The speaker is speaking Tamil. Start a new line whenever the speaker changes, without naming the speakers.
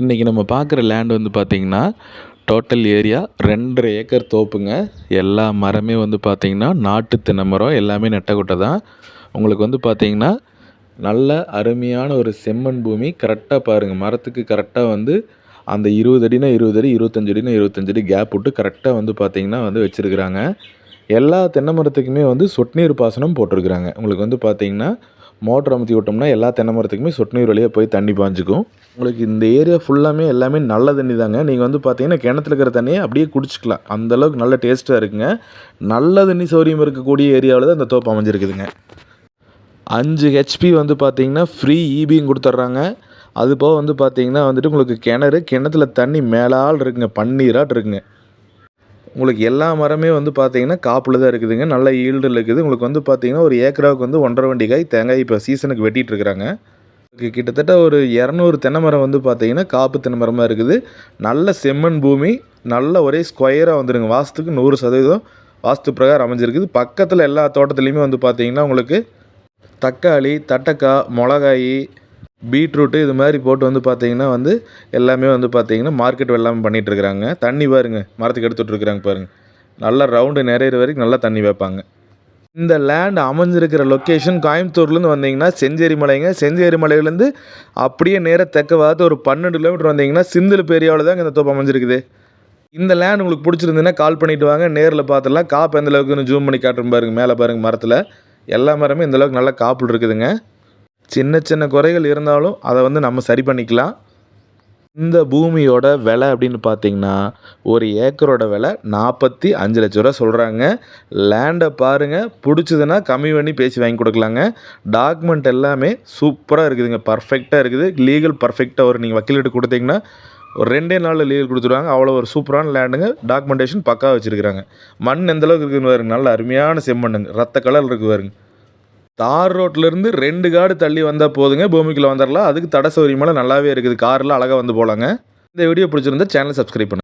இன்றைக்கி நம்ம பார்க்குற லேண்ட் வந்து பார்த்திங்கன்னா டோட்டல் ஏரியா ரெண்டரை ஏக்கர் தோப்புங்க. எல்லா மரமே வந்து பார்த்திங்கன்னா நாட்டு தென்னை மரம் எல்லாமே நெட்டக்குட்டை தான். உங்களுக்கு வந்து பார்த்திங்கன்னா நல்ல அருமையான ஒரு செம்மண் பூமி. கரெக்டாக பாருங்கள் மரத்துக்கு கரெக்டாக வந்து அந்த இருபது அடினா இருபது அடி இருபத்தஞ்சு அடினா இருபத்தஞ்சு அடி கேப் விட்டு கரெக்டாக வந்து பார்த்திங்கன்னா வந்து வச்சுருக்குறாங்க. எல்லா தென்னை மரத்துக்குமே வந்து சொட்டு நீர் பாசனம் போட்டிருக்குறாங்க. உங்களுக்கு வந்து பார்த்திங்கன்னா மோட்டர் அமுத்தி விட்டோம்னா எல்லா தென்னை மரத்துக்குமே சொட்டு நீர் வழியாக போய் தண்ணி பாஞ்சிக்கும். உங்களுக்கு இந்த ஏரியா ஃபுல்லாமே எல்லாமே நல்ல தண்ணி தாங்க. நீங்கள் வந்து பார்த்தீங்கன்னா கிணத்துல இருக்கிற தண்ணியை அப்படியே குடிச்சிக்கலாம். அந்தளவுக்கு நல்ல டேஸ்ட்டாக இருக்குங்க. நல்ல தண்ணி சௌரியம் இருக்கக்கூடிய ஏரியாவில் தான் இந்த தோப்பு அமைஞ்சிருக்குதுங்க. அஞ்சு ஹெச்பி வந்து பார்த்தீங்கன்னா ஃப்ரீ இபியும் கொடுத்துட்றாங்க. அது போக வந்து பார்த்தீங்கன்னா வந்துட்டு உங்களுக்கு கிணறு கிணத்துல தண்ணி மேலால் இருக்குங்க. பன்னீராட் இருக்குங்க. உங்களுக்கு எல்லா மரமே வந்து பார்த்தீங்கன்னா காப்பில் தான் இருக்குதுங்க. நல்ல ஈல்டில் இருக்குது. உங்களுக்கு வந்து பார்த்தீங்கன்னா ஒரு ஏக்கராவுக்கு வந்து ஒன்றரை வண்டி காய் தேங்காய் இப்போ சீசனுக்கு வெட்டிகிட்ருக்குறாங்க இருக்கிறாங்க கிட்டத்தட்ட ஒரு இரநூறு தென்னை மரம் வந்து பார்த்தீங்கன்னா காப்பு தென்னை மரமாக இருக்குது. நல்ல செம்மண் பூமி நல்ல ஒரே ஸ்கொயராக வந்துடுங்க வாஸ்துக்கு நூறு சதவீதம் வாஸ்து பிரகாரம் அமைஞ்சிருக்குது. பக்கத்தில் எல்லா தோட்டத்துலேயுமே வந்து பார்த்தீங்கன்னா உங்களுக்கு தக்காளி தட்டக்காய் மிளகாய் பீட்ரூட்டு இது மாதிரி போட்டு வந்து பார்த்தீங்கன்னா வந்து எல்லாமே வந்து பார்த்தீங்கன்னா மார்க்கெட் வெள்ளாமை பண்ணிகிட்ருக்குறாங்க தண்ணி பாருங்க. மரத்துக்கு எடுத்துகிட்ருக்குறாங்க பாருங்கள் நல்லா ரவுண்டு நிறையிற வரைக்கும் நல்லா தண்ணி வைப்பாங்க. இந்த லேண்ட் அமைஞ்சிருக்கிற லொக்கேஷன் கோயம்புத்தூர்லேருந்து வந்தீங்கன்னா செஞ்சேரி மலைங்க செஞ்சேரி மலையிலேருந்து அப்படியே நேராக தெற்க பார்த்து ஒரு பன்னெண்டு கிலோமீட்டர் வந்தீங்கன்னா சிந்தில் பெரியாவில் தாங்க இந்த தோப்பு அமைஞ்சிருக்குது. இந்த லேண்ட் உங்களுக்கு பிடிச்சிருந்துன்னா கால் பண்ணிவிட்டு வாங்க. நேரில் பார்த்துடலாம் காப்பு எந்த அளவுக்குன்னு ஜூம் பண்ணி காட்டுறேன் பாருங்க. மேலே பாருங்க மரத்தில். எல்லா மரமே இந்தளவுக்கு நல்லா காப்புல இருக்குதுங்க. சின்ன சின்ன குறைகள் இருந்தாலும் அதை வந்து நம்ம சரி பண்ணிக்கலாம். இந்த பூமியோட விலை அப்படின்னு பார்த்தீங்கன்னா ஒரு ஏக்கரோட விலை நாற்பத்தி அஞ்சு லட்ச ரூபா சொல்கிறாங்க லேண்டை பாருங்கள் பிடிச்சதுன்னா கம்மி பண்ணி பேசி வாங்கி கொடுக்கலாங்க. டாக்குமெண்ட் எல்லாமே சூப்பராக இருக்குதுங்க பர்ஃபெக்டாக இருக்குது. லீகல் பர்ஃபெக்டாக ஒரு நீங்கள் வக்கீல்கிட்ட கொடுத்தீங்கன்னா ஒரு ரெண்டே நாளில் லீகல் கொடுத்துருவாங்க. அவ்வளோ ஒரு சூப்பரான லேண்டுங்க டாக்குமெண்டேஷன் பக்கா வச்சுருக்குறாங்க. மண் எந்த அளவுக்கு இருக்குன்னு பாருங்க நல்ல அருமையான செம்மண்ணுங்க ரத்த கலர் இருக்கு பாருங்க. தார் ரோட்லேருந்து ரெண்டு காடு தள்ளி வந்தால் போதுங்க. பூமிக்குள்ளே வந்துடலாம் அதுக்கு தடை சௌரியமெல்லாம் நல்லாவே இருக்குது. காரில் அழகாக வந்து போகலாங்க இந்த வீடியோ பிடிச்சிருந்தா சேனல் சப்ஸ்கிரைப் பண்ணுங்கள்